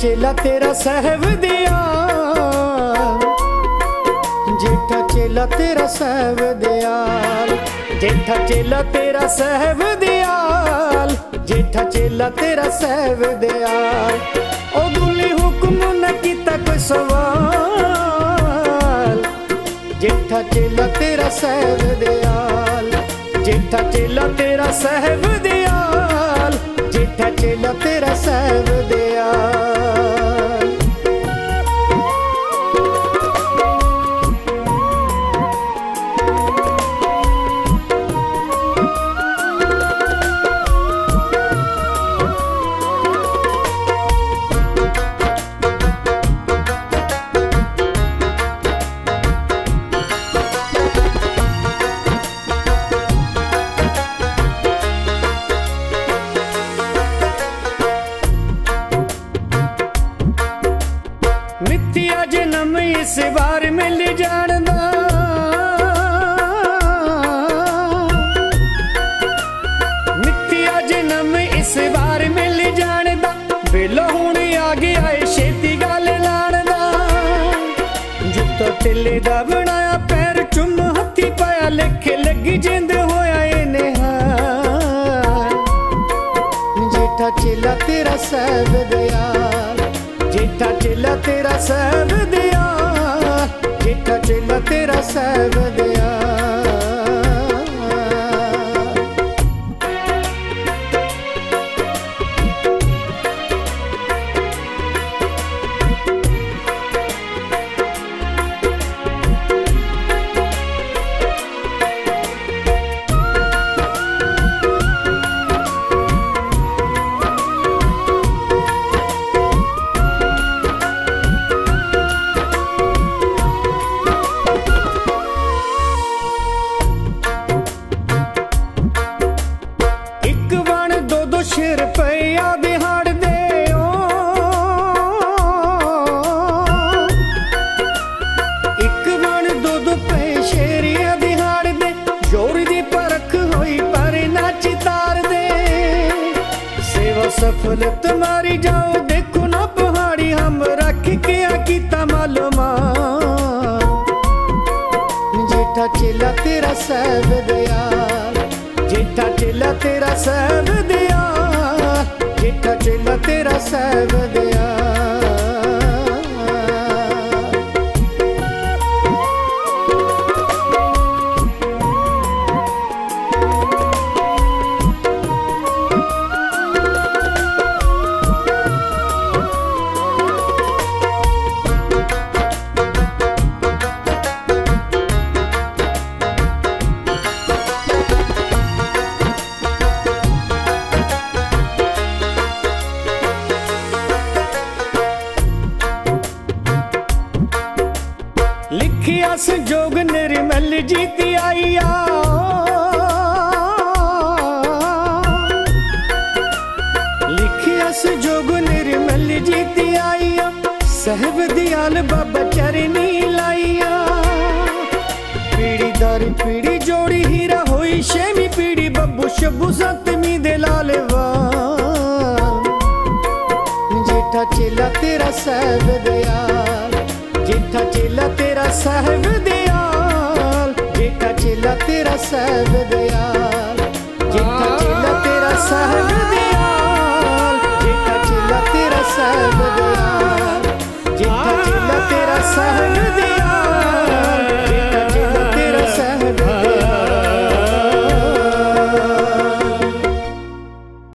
ਚੇਲਾ ਤੇਰਾ ਸਹਿਬ ਦਿਆ ਜੇਠਾ ਚੇਲਾ ਤੇਰਾ ਸਹਿਬ ਦਿਆਲ ਜੇਠਾ ਚੇਲਾ ਤੇਰਾ ਸਹਿਬ ਦਿਆਲ ਜੇਠਾ ਚੇਲਾ ਤੇਰਾ ਸਹਿਬ ਦਿਆਲ ਉਹ ਗੁੱਲੀ ਹੁਕਮ ਨਾ ਕੀਤਾ ਕੋਈ ਸਵਾਲ ਜੇਠਾ ਚੇਲਾ ਤੇਰਾ ਸਹਿਬ ਦਿਆਲ ਜੇਠਾ ਚੇਲਾ ਤੇਰਾ ਸਹਿਬ ਦਿਆਲ ਜੇਠਾ ਚੇਲਾ ਇਸ ਵਾਰ ਮਿਲ ਜਾਣਦਾ। ਮਿੱਥਿਆ ਜਨਮ ਇਸ ਵਾਰ ਮਿਲ ਜਾਣਦਾ। ਵੇਲੋ ਹੁਣ ਆ ਗਿਆ ਏ ਛੇਤੀ ਗੱਲ ਲਾਣ ਦਾ ਜੁੱਤਾ ਟਿੱਲੇ ਦਾ ਬਣਾਇਆ ਪੈਰ, ਚੁੰਮ ਹੱਥੀ ਪਾਇਆ, ਲਿਖੇ ਲੱਗੀ ਜਿੰਦ ਹੋਇਆ ਏ ਨਿਹਾਲ। ਜੇਠਾ ਚੇਲਾ ਤੇਰਾ ਸਹਿਬ ਦਿਆਲ, ਜੇਠਾ ਚੇਲਾ ਤੇਰਾ ਸਹਿਬ ਦਿਆਲ। ਜੇਠਾ ਚੇਲਾ ਤੇਰਾ ਸਹਿਬ ਦਿਆਲ ਸੇਵਾ ਮਾਰੀ ਜਾਓ, ਦੇਖੋ ਨਾ ਪਹਾੜੀ, ਹਮ ਰੱਖ ਕੇ ਆ ਕੀਤਾ ਮਾਲੂਮਾ ਜੇਠਾ ਚੇਲਾ ਤੇਰਾ ਸਹਿਬ ਦਿਆਲ, ਜੇਠਾ ਚੇਲਾ ਤੇਰਾ ਸਹਿਬ ਦਿਆਲ, ਜੇਠਾ ਚੇਲਾ ਤੇਰਾ ਸਹਿਬ ਦਿਆ ਲਿਖਿਆ ਸੰਜੋਗ ਨਿਰਮਲ ਜੀਤੀ ਆਈਆ ਲਿਖਿਆ ਸੰਜੋਗ ਨਿਰਮਲ ਜੀਤੀ ਆਈਆ ਸਹਿਬ ਦਿਆਲ ਬਾਬਾ ਚਰਨੀ ਲਾਈਆ ਪੀੜੀ ਦਰ ਪੀੜੀ ਜੋੜੀ ਹੀਰਾ ਹੋਈ, ਛੇਵੀਂ ਪੀੜੀ ਬੱਬੂ ਸ਼ੱਬੂ ਸੱਤਵੀਂ ਦੇ ਲਾਲਵਾ ਜੇਠਾ ਚੇਲਾ ਤੇਰਾ ਸਹਿਬ ਦਿਆਲ। ਜੇਠਾ ਚੇਲਾ ਤੇਰਾ ਸਾਹਿਬ ਦਿਆਲ, ਜੇਠਾ ਚੇਲਾ ਤੇਰਾ ਸਾਹਿਬ ਦਿਆਲ। ਜੇਠਾ ਚੇਲਾ ਤੇਰਾ ਸਹਿਬ ਦਿਆਲ, ਜੇਠਾ ਚੇਲਾ ਤੇਰਾ ਸਾਹਿਬ ਦਿਆਲ। ਜੇਠਾ ਚੇਲਾ ਤੇਰਾ ਸਾਹਿਬ ਦਿਆਲ।